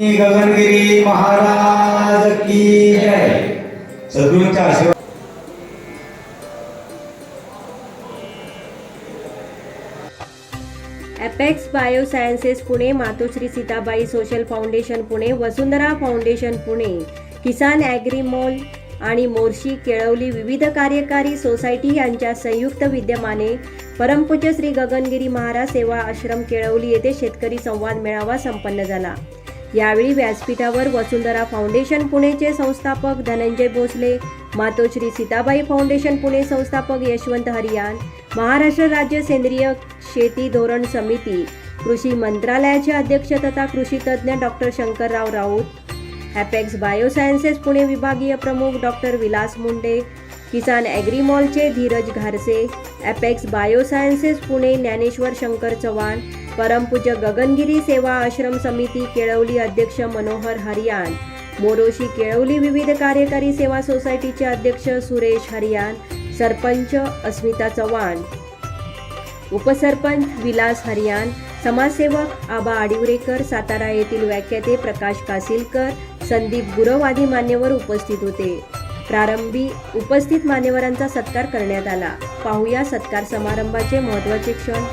गगनगिरी महाराज की जय. सद्गुरूंच्या आशीर्वाद apex biosciences Pune Matoshri Sitabai social foundation Pune Vasundhara foundation Pune Kisan agri mall आणि मोर्शी केळवली विविध कार्यकारी सोसायटी यांच्या संयुक्त विद्यमाने परमपूज्य श्री गगनगिरी महाराज सेवा आश्रम केळवली येथे शेतकरी संवाद मेळावा संपन्न झाला. यावेळी व्यासपीठावर वसुंधरा फाउंडेशन पुणेचे संस्थापक धनंजय भोसले मातोश्री सीताबाई फाउंडेशन पुणे संस्थापक यशवंत हरियान महाराष्ट्र राज्य सेंद्रिय शेती धोरण समिती कृषी मंत्रालयाचे अध्यक्ष तथा कृषी तज्ज्ञ doctor Shankarrao Raut Apex Biosciences Pune विभागीय प्रमुख डॉक्टर विलास मुंडे किसान ॲग्रीमॉलचे Dhiraj घारसे. Apex Biosciences Pune Dnyaneshwar Shankar Chavan. परमपूज्य गगनगिरी सेवा आश्रम समिती केळवली अध्यक्ष मनोहर हरियान मोरोशी केळवली विविध कार्यकारी सेवा सोसायटीचे अध्यक्ष सुरेश हरियान सरपंच अस्मिता चव्हाण. उपसरपंच विलास हरियान समाजसेवक आबा आडिवरेकर. सातारा येथील व्याख्याते प्रकाश कासिलकर. संदीप गुरव आदी मान्यवर उपस्थित होते. प्रारंभी उपस्थित मान्यवरांचा सत्कार करण्यात आला. पाहूया सत्कार समारंभाचे महत्त्वाचे क्षण.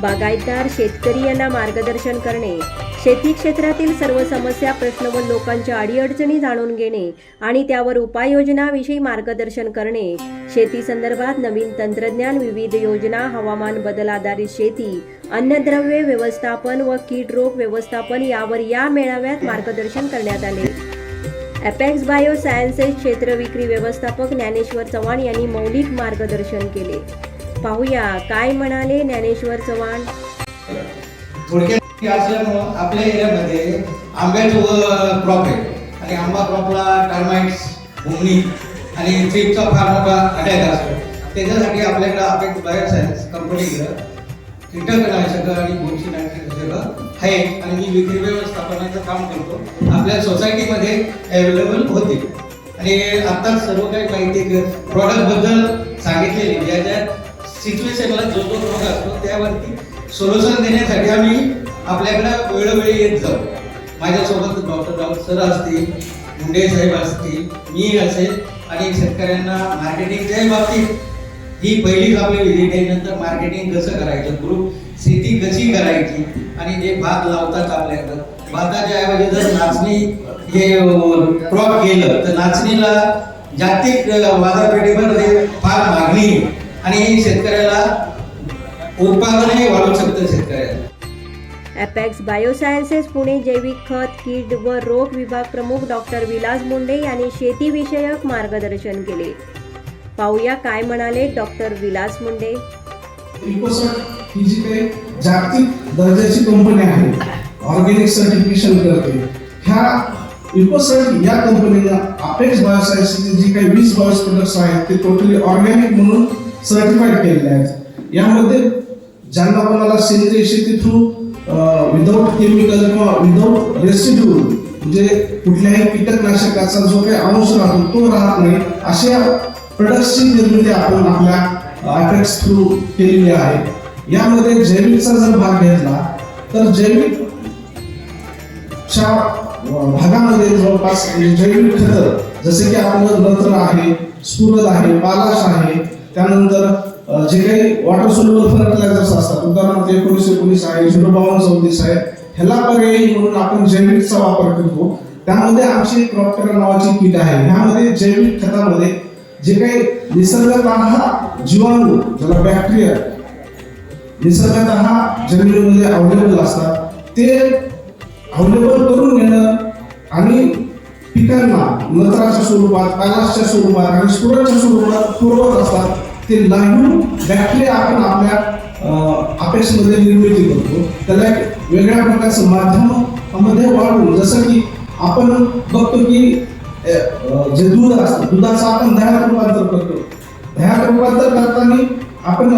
बागायतदार शेतकरी यांना मार्गदर्शन करणे. शेती क्षेत्रातील सर्व समस्या प्रश्न व लोकांच्या अडीअडचणी जाणून घेणे आणि त्यावर उपाययोजनाविषयी मार्गदर्शन करणे. शेती संदर्भात नवीन तंत्रज्ञान विविध योजना हवामान बदल आधारित शेती अन्नद्रव्य व्यवस्थापन व कीड रोग व्यवस्थापन यावर या मेळाव्यात मार्गदर्शन करण्यात आले. अपेक्स बायो सायन्सेस क्षेत्र विक्री व्यवस्थापक ज्ञानेश्वर चव्हाण यांनी मौलिक मार्गदर्शन केले. पाहूया काय म्हणाले ज्ञानेश्वर चव्हाण? थोडक्यात असल्यामुळं आपल्या एरियामध्ये आंब्याचं क्रॉप आहे. आणि आंबा क्रॉपला टर्माइट्स भूमनी आणि थ्रीपचा फार मोठा अटॅक असतो. त्याच्यासाठी आपल्याकडं अपेक्स बायोसायन्स कंपनीकडं कीटकनाशक आणि बुरशीनाशक आहे आणि मी विक्री व्यवस्थापनाचं काम करतो. आपल्या सोसायटीमध्ये अवेलेबल होते. आणि आता सर्व काही माहिती प्रॉडक्टबद्दल सांगितलेली. ज्या ज्या सिच्युएशनला जो जो रोग असतो त्यावरती सोल्युशन देण्यासाठी आम्ही आपल्याकडं वेळोवेळी येत जाऊ. माझ्यासोबत डॉक्टर राऊत सर असतील मुंडे साहेब असतील मी असेल आणि शेतकऱ्यांना मार्केटिंगच्याही बाबतीत ही पहिलीच आपली विजिट आहे. नंतर मार्केटिंग कसं करायचं? ग्रुप शेती कशी करायची? आणि जे भात लावतात आपल्याकडं. भाताच्या ऐवजी जर नाचणी हे क्रॉप केलं तर नाचणीला जागतिक बाजारपेठेमध्ये फार मागणी आहे. आणि शेतकऱ्याला उत्पादनही वाढू शकतं शेतकऱ्याला. ॲपॅक्स बायोसायन्सेस पुणे जैविक खत कीड व रोग विभाग प्रमुख डॉक्टर विलास मुंडे यांनी शेतीविषयक मार्गदर्शन केले. पाहूया काय म्हणाले डॉक्टर विलास मुंडे. ही जी काही जागतिक दर्जाची कंपनी आहे ऑर्गॅनिक सर्टिफिकेशन करते ह्या इकोसॉट या कंपनीला अपेक्स बायोसायन्सचे जे काही वीस बायोस प्रोडक्ट्स आहेत ते टोटली ऑर्गॅनिक म्हणून सर्टिफाईड केलेले आहेत. यामध्ये ज्यांना कोणाला सेंद्रिय शेती थ्रू विदाऊट केमिकल किंवा विदाऊट रेसिड्यू म्हणजे कुठल्याही कीटकनाशकाचा जो काही अंश राहतो तो राहत नाही अशा प्रोडक्टची निर्मिती आपण आपल्या अपेक्स थ्रू केलेली आहे. यामध्ये जैविकचा जर भाग घेतला तर जैविक च्या भागामध्ये जवळपास जैविक खत जसे की आपलं नत्र आहे सुरद आहे पालाश आहे त्यानंतर जे काही वॉटर सोल्युबल फर्टिलायझर्स असतात उदाहरणार्थ एकोणीस एकोणीस आहे झिरो बावन्न चौतीस आहे ह्याला पर्यायी म्हणून आपण जैविकचा वापर करतो. त्यामध्ये आमची क्रॉपटेरा नावाची पीठ आहे. ह्यामध्ये जैविक खतामध्ये जे काही निसर्गत जीवाणू ज्याला बॅक्टेरिया निसर्गात जमिनीमध्ये अवेलेबल असतात ते अवेलेबल करून घेणं आणि पिकांना नत्राच्या स्वरूपात कालासच्या स्वरूपात आणि स्फुराच्या स्वरूपात पुरवत असतात ते लाईव्ह बॅक्टेरिया आपण आपल्या अपेक्षेमध्ये निर्मिती करतो. त्याला एक वेगळ्या प्रकारचं माध्यमामध्ये वाढवून जसं की आपण बघतो की जे दूध असतं दुधाचं आपण दह्यात रूपांतर करतो. दह्यात रूपांतर करताना आपण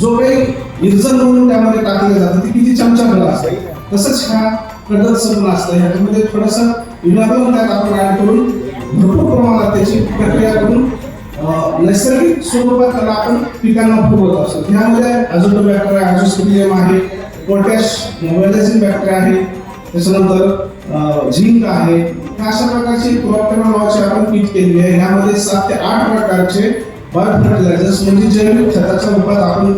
जो काही इर्जन म्हणून त्यामध्ये टाकलं जातं ते किती चमचा भर असते. तसंच ह्या कडकचं पण असतं. ह्याच्यामध्ये थोडंसं विनाकारण त्यात आपण ऍड करून भरपूर प्रमाणात त्याची प्रक्रिया करून नैसर्गिक स्वरूपात त्याला आपण पिकांना पुरवत असतो. ह्यामध्ये अजून बॅक्टेरिया अजोस्पिलियम आहे पोटॅश मोबायलायझिंग बॅक्टेरिया आहे. त्याच्यानंतर झिंक आहे. अशा प्रकारची क्रॉपटेरा नावाची आपण पीक केलेली आहे. यामध्ये सात ते आठ प्रकारचे बायो फर्टिलायझर्स म्हणजे जैविक खताच्या रूपात आपण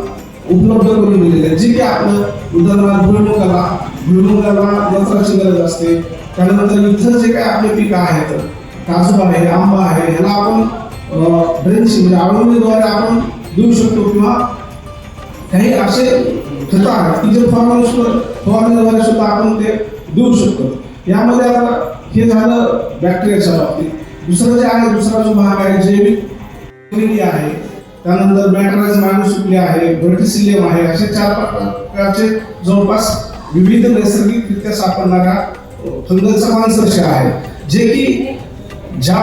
उपलब्ध करून दिलेले आहे जे की आपलं उदाहरणार्थ भुईमुगाला भुईमुगाला नत्राची गरज असते. त्यानंतर इथं जे काही आपले पिकं आहेत काजू आहे आंबा आहे ह्याला आपण ड्रेंचिंग म्हणजे आवडणीद्वारे आपण देऊ शकतो किंवा काही असे खतं आहेत की जे फवारणीवर फवारणीद्वारे सुद्धा आपण ते देऊ शकतो. यामध्ये आता हे झालं बॅक्टेरियाच्या बाबतीत. दुसरं जे आहे दुसरा जो भाग आहे जैविक आहे त्यानंतर बॅक्टेरियाज मायनोसिप्ली आहे व्हर्टिसिलियम आहे असे चार प्रकारचे जवळपास विविध नैसर्गिकरित्या सापडणाऱ्या फंगलचा माणसरशे आहे. जे की ज्या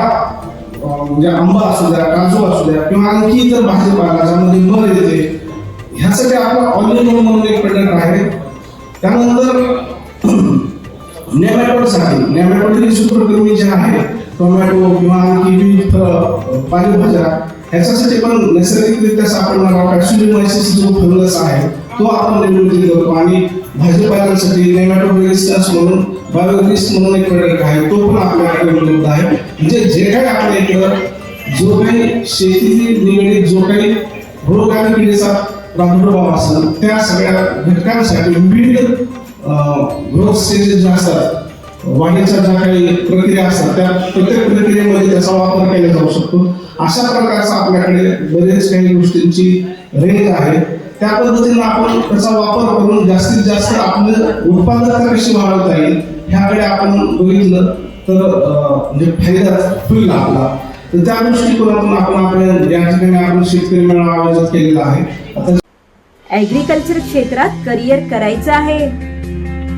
म्हणजे आंबा असू द्या काजू असू द्या किंवा आणखी इतर भाजीपाला ज्यामध्ये मर येते ह्यासाठी आपला ऑलिव्ह म्हणून एक प्रोडक्ट आहे. त्यानंतर नेमॅटोडसाठी नेमॅटोड सूत्रकृमी जे आहे टोमॅटो किंवा आणखी विविध पालेभाज्या ह्याच्यासाठी पण नैसर्गिकरित्या सापडणारा पॅक्सिडोमायसिस जो फंगस आहे तो आपण निर्मिती करतो. आणि भाजीपाल्यांसाठी नेमॅटो रेजिस्टन्स म्हणून बायोग्रिस्ट म्हणून एक प्रोडक्ट आहे तो पण आपल्याकडे उपलब्ध आहे. म्हणजे जे काही आपल्या इकडं जो काही शेतीशी निगडीत जो काही रोग आणि किडीचा प्रादुर्भाव असेल त्या सगळ्या घटकांसाठी विविध ग्रोथ स्टेजेस ज्या असतात वाढीच्या ज्या काही प्रक्रिया असतात त्या प्रत्येक प्रक्रियेमध्ये त्याचा वापर केला जाऊ शकतो. अशा प्रकारचा आपल्याकडे बरेच काही गोष्टींची रेंज आहे. त्या पद्धतीने आपण त्याचा वापर करून जास्तीत जास्त आपलं उत्पादकता कशी वाढवता येईल ह्याकडे आपण बघितलं तर म्हणजे फायदा होईल आपला. तर त्या दृष्टिकोनातून आपण आपल्या या ठिकाणी आपण शेतकरी मेळावा आयोजित केलेला आहे. आता ऍग्रिकल्चर क्षेत्रात करिअर करायचं आहे.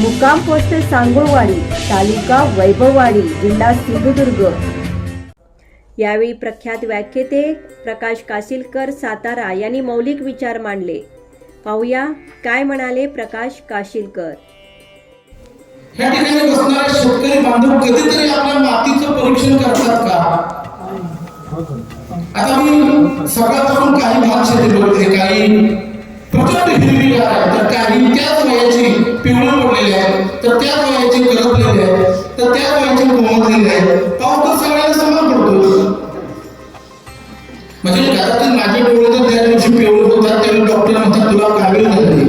मुक्काम पोस्ट सांगोळवाडी तालुका वैभववाडी जिल्हा सिंधुदुर्ग. यावेळी प्रख्यात व्याख्याते प्रकाश कासिलकर सातारा यांनी मौलिक विचार मांडले. पाहूया काय म्हणाले प्रकाश काशिलकर या ठिकाणी बसणारे शेतकरी बांधव कधीतरी आपल्या मातीचं परीक्षण करतात का? आता मी सकाळपासून काही भाग शेती बघते काही प्रचंड हिरवीगार आहे तर काही त्याच वयाची पिवळी पडलेली आहे. तर त्याच वयाची करपलेली आहे. तर त्याच वयाची कोमटलेली आहे. पाऊस तर सगळ्यांना समान पडतो. म्हणजे घरातील माझे डोळे तर त्या दिवशी पिवळे होतात त्यावेळी डॉक्टर म्हणतात तुला कावीळ झाली.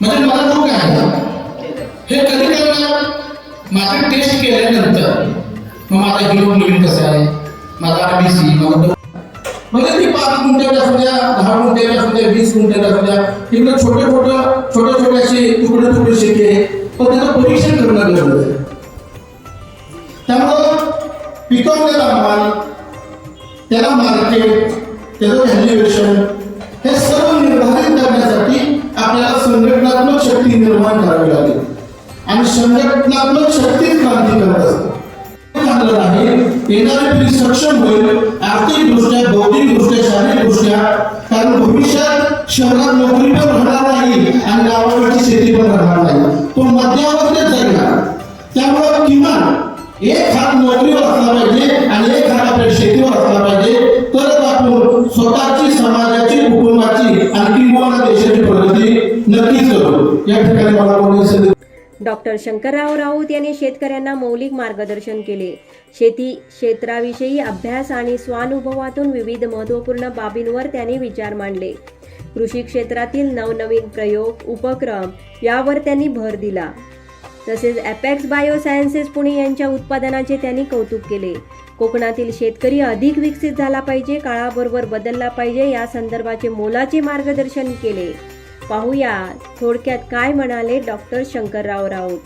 म्हणजे मला रोग आहे. हे कधी करणार? माझे टेस्ट केल्यानंतर. मग माझा हिमोग्लोबिन कसा आहे? माझा आरबीसी माझा म्हणजे ती पाच गुंठ्यात असू द्या दहा गुंठ्यात असू द्या वीस गुंठ्यात असू द्या इकडे छोटे छोटे छोट्या छोटे असे तुकडे तुकडे शेती पण त्याचं परीक्षण करणं गरजेचं आहे. त्यामुळं पिकवलेला माल त्याला मार्केट त्याचं व्हॅल्युएशन हे सर्व निर्धारित करण्यासाठी आपल्याला संघटनात्मक शक्ती निर्माण करावी लागेल. आणि संघटनात्मक शक्तीच क्रांती करत असते चांगलं आहे. येणारी पिढी सक्षम होईल. आर्थिकदृष्ट्या शारीरिक शारीरिकदृष्ट्या कारण भविष्यात शहरात नोकरी पण राहणार नाही आणि गावाकडची शेती पण राहणार नाही. तो मध्यावरतीच जाईल. त्यामुळे किमान एक हात नोकरीवर असला पाहिजे आणि एक हात आपल्या शेतीवर असला पाहिजे. तरच आपण स्वतःची समाजाची कुटुंबाची आणि किंवा देशाची प्रगती नक्कीच करू. या ठिकाणी मला बोलायचं डॉक्टर शंकरराव राऊत यांनी शेतकऱ्यांना मौलिक मार्गदर्शन केले. शेती क्षेत्राविषयी अभ्यास आणि स्वानुभवातून विविध महत्त्वपूर्ण बाबींवर त्यांनी विचार मांडले. कृषी क्षेत्रातील नवनवीन प्रयोग उपक्रम यावर त्यांनी भर दिला. तसेच ॲपेक्स बायोसायन्सेस पुणे यांच्या उत्पादनाचे त्यांनी कौतुक केले. कोकणातील शेतकरी अधिक विकसित झाला पाहिजे काळाबरोबर बदलला पाहिजे या संदर्भाचे मोलाचे मार्गदर्शन केले. पाहूया. थोडक्यात काय म्हणाले डॉक्टर शंकरराव राऊत?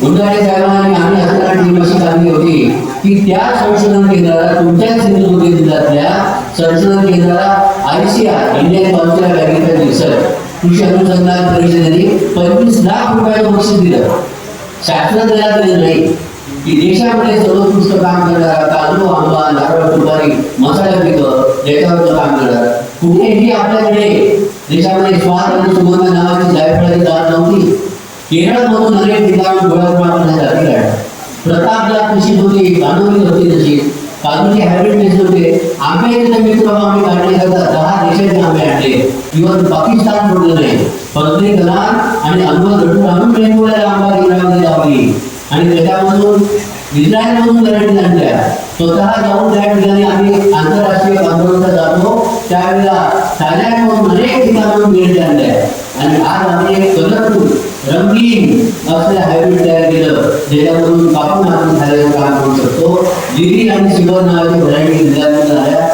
गुंडाळे साहेबांनी आम्ही असताना टीम काढली होती की त्या संशोधन केंद्राला तुमच्या सिंधुदुर्ग जिल्ह्यातल्या संशोधन केंद्राला ICR Indian council of agriculture research कृषी अनुसंधान परिषदेने पंचवीस लाख रुपयाचं बक्षीस दिलं. शासन त्याला नाही. की देशामध्ये सर्वोत्कृष्ट काम करणारा काजू आंबा नारळ सुपारी मसाला पिकं याच्यावरचं काम करणार. कुठेही आपल्याकडे देशामध्ये स्वाद आणि सुगंध नावाची जायफळाची जात नव्हती. केरळमधून अनेक ठिकाणी डोळ्यात जाती काढल्या प्रतापला कृषी होती कानोली होती तशी. काजूची हायब्रिड बेस होते. आंब्याचे मित्र आम्ही काढण्याकरता दहा देशाचे आंबे आणले. इव्हन पाकिस्तान सोडलं नाही. फजली कलाम आणि अनुभव घडून आम्ही वेगवेगळ्या आंबा केंद्रामध्ये लावली. आणि त्याच्यामधून इस्रायलमधून व्हरायटी झाल्या स्वतः जाऊन त्या ठिकाणी आम्ही आंतरराष्ट्रीय कॉन्फरन्सला जातो. त्यावेळेला थायलंडमधून अनेक ठिकाणून भेट आणल्या आणि आज आम्ही एक कलरफुल रंगीन असले हायब्रिड तयार केलं ज्याच्यामधून कापून आपण खायला काम करू शकतो. लिली आणि सिल्वर नावाची व्हरायटी निर्माण झाल्या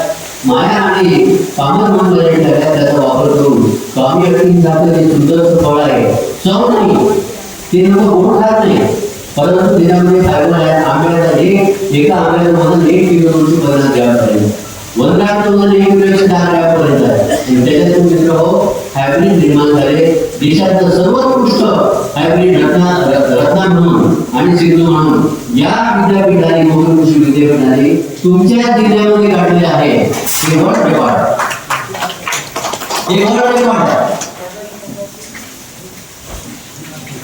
माया आणि कामन म्हणून व्हरायटी झाल्या त्याचा वापर करून. कामी व्यक्तींसारखं जे सुंदर फळ आहे. चव नाही. ते लोक गोड खात नाही. परंतु त्याच्यामध्ये फायबर आहे. आंब्याला एक एका आंब्याचं मधून एक किलो पर्यंत घ्यावं पाहिजे वजनाचं वजन एक किलोपेक्षा दहा ग्रॅम पर्यंत आहे. त्याच्यातून मित्र हो हायब्रिड निर्माण झाले. देशातलं सर्वोत्कृष्ट हायब्रिड रत्ना रत्ना म्हणून आणि सिंधू म्हणून या विद्यापीठाने मोहन कृषी विद्यापीठाने तुमच्या जिल्ह्यामध्ये काढले आहे. हे वर्ल्ड रेकॉर्ड हे रेकॉर्ड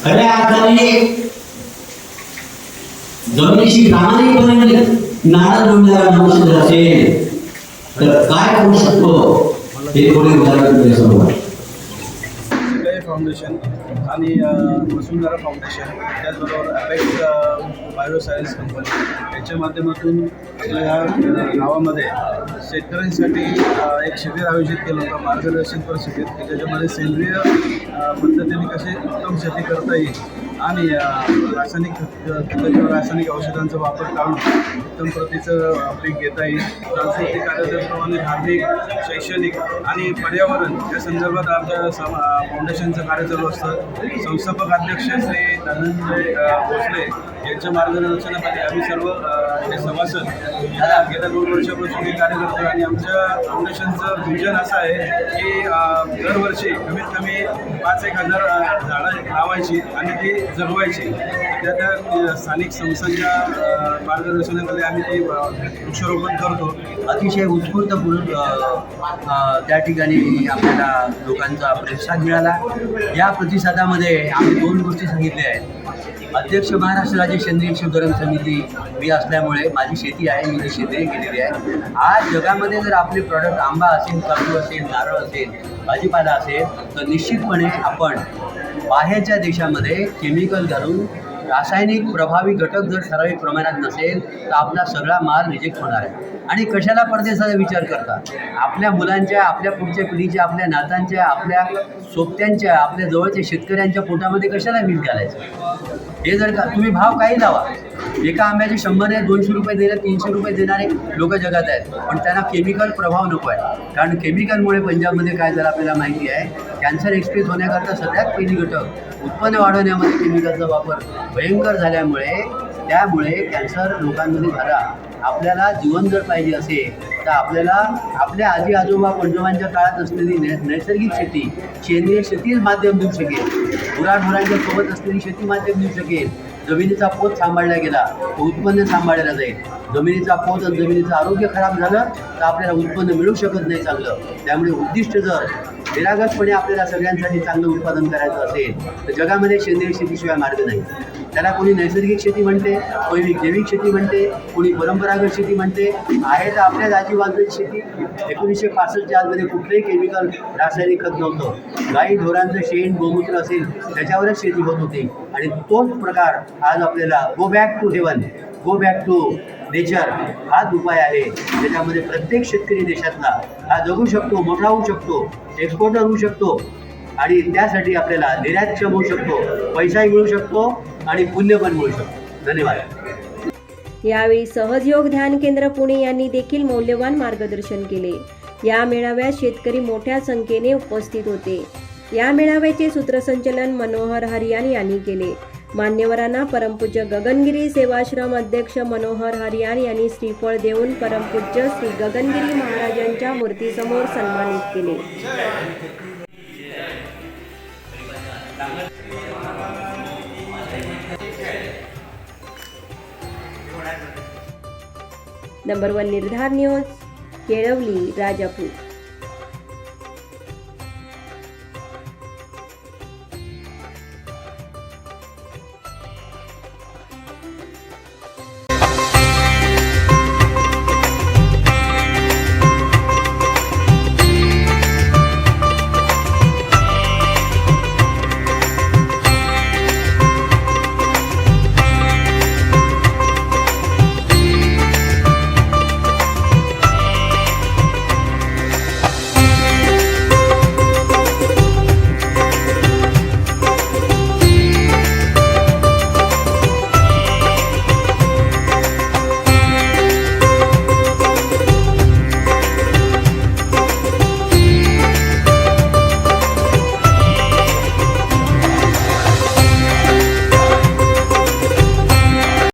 खऱ्या अर्थाने जमिनीशी प्रामाणिकपणे म्हणजे नाळं जोडणारा मनुष्य जर असेल तर काय करू शकतो? हे थोडे उदाहरण तुमच्यासमोर फाउंडेशन आणि वसुंधरा फाउंडेशन त्याचबरोबर अपेक्स बायोसायन्स कंपनी याच्या माध्यमातून आपल्या ह्या गावामध्ये शेतकऱ्यांसाठी एक शिबिर आयोजित केलं होतं मार्गदर्शनपर शिबिर की ज्याच्यामध्ये सेंद्रिय पद्धतीने कसे उत्तम शेती करता येईल आणि रासायनिक किंवा रासायनिक औषधांचा वापर टाळून उत्तम प्रतीचं पीक घेता येईल. सांस्कृतिक कार्य धार्मिक शैक्षणिक आणि पर्यावरण या संदर्भात आमच्या सम फाउंडेशनचं कार्य चालू असतं. संस्थापक अध्यक्ष श्री धनंजय भोसले यांच्या मार्गदर्शनाखाली आम्ही सर्व हे सभासद गेल्या दोन वर्षापासून हे कार्य करतो आणि आमच्या फाउंडेशनचं विजन असं आहे की दरवर्षी कमीत कमी पाच एक हजार झाडं लावायची आणि ती जगवायची. त्या त्या स्थानिक संस्थांच्या मार्गदर्शनामध्ये मार्गदर्शनाखाली आम्ही ते वृक्षारोपण करतो. अतिशय उत्स्फूर्तपूर्ण त्या ठिकाणी आपल्याला लोकांचा प्रतिसाद मिळाला. या प्रतिसादामध्ये आम्ही दोन गोष्टी सांगितल्या आहेत. अध्यक्ष महाराष्ट्र राज्य सेंद्रिय शुभरण समिती मी असल्यामुळे माझी शेती आहे मी ती सेंद्रिय केलेली आहे. आज जगामध्ये जर आपले प्रॉडक्ट आंबा असेल काजू असेल नारळ असेल भाजीपाला असेल तर निश्चितपणे आपण बाहेरच्या देशामध्ये केमिकल घालून रासायनिक प्रभावी घटक जर ठराविक प्रमाणात नसेल तर आपला सगळा माल रिजेक्ट होणार आहे. आणि कशाला परदेशाचा विचार करता? आपल्या मुलांच्या आपल्या पुढच्या पिढीच्या आपल्या नातांच्या आपल्या सोबत्यांच्या आपल्या जवळच्या शेतकऱ्यांच्या पोटामध्ये कशाला वीज घालायचं? हे जर का तुम्ही भाव काही लावा. एका आंब्याचे शंभर आहे दोनशे रुपये देणार तीनशे रुपये देणारे लोक जगात आहेत. पण त्यांना केमिकल प्रभाव नको आहे. कारण केमिकलमुळे पंजाबमध्ये काय झालं आपल्याला माहिती आहे कॅन्सर एक्सप्रेस होण्याकरता सगळ्यात पहिली घटक उत्पन्न वाढवण्यामध्ये केमिकलचा वापर भयंकर झाल्यामुळे त्यामुळे कॅन्सर लोकांमध्ये झाला. आपल्याला जीवन जर पाहिजे असेल तर आपल्याला आपल्या आजी आजोबा पंजोबांच्या काळात असलेली नै नैसर्गिक शेती सेंद्रिय शेतीच माध्यम देऊ शकेल. गुराढोरांच्या सोबत असलेली शेती माध्यम देऊ शकेल. जमिनीचा पोत सांभाळला गेला तर उत्पन्न सांभाळलं जाईल. जमिनीचा पोत आणि जमिनीचं आरोग्य खराब झालं तर आपल्याला उत्पन्न मिळू शकत नाही चांगलं. त्यामुळे उद्दिष्ट जर निरागसपणे आपल्याला सगळ्यांसाठी चांगलं उत्पादन करायचं असेल तर जगामध्ये सेंद्रिय शेतीशिवाय मार्ग नाही. त्याला कोणी नैसर्गिक शेती म्हणते कोणी जैविक शेती म्हणते कोणी परंपरागत शेती म्हणते. आहे तर आपल्या आजीबाजूची शेती. एकोणीसशे पासष्टच्या आतमध्ये कुठलंही केमिकल रासायनिक खत नव्हतं. गाई ढोरांचं शेण गोमूत्र असेल त्याच्यावरच शेती होत होती. आणि तोच प्रकार आज आपल्याला go back to heaven go back to nature हाच उपाय आहे. त्याच्यामध्ये प्रत्येक शेतकरी देशातला हा जगू शकतो मोठा होऊ शकतो एक्सपोर्टर होऊ शकतो. आणि त्यासाठी आपल्याला निर्यातक्षम होऊ शकतो पैसाही मिळू शकतो आणि पुण्य पण मिळू शकतो धन्यवाद. यावेळी सहजयोग ध्यान केंद्र पुणे यांनी देखील मौल्यवान मार्गदर्शन केले. या मेळाव्यात शेतकरी मोठ्या संख्येने उपस्थित होते. या मेळाव्याचे सूत्रसंचलन मनोहर हरियान यांनी केले. मान्यवरांना परमपूज्य गगनगिरी सेवाश्रम अध्यक्ष मनोहर हरियान यांनी श्रीफळ देऊन परमपूज्य श्री गगनगिरी महाराजांच्या मूर्तीसमोर सन्मानित केले. Number one Nirdhar news Kelavali Rajapur.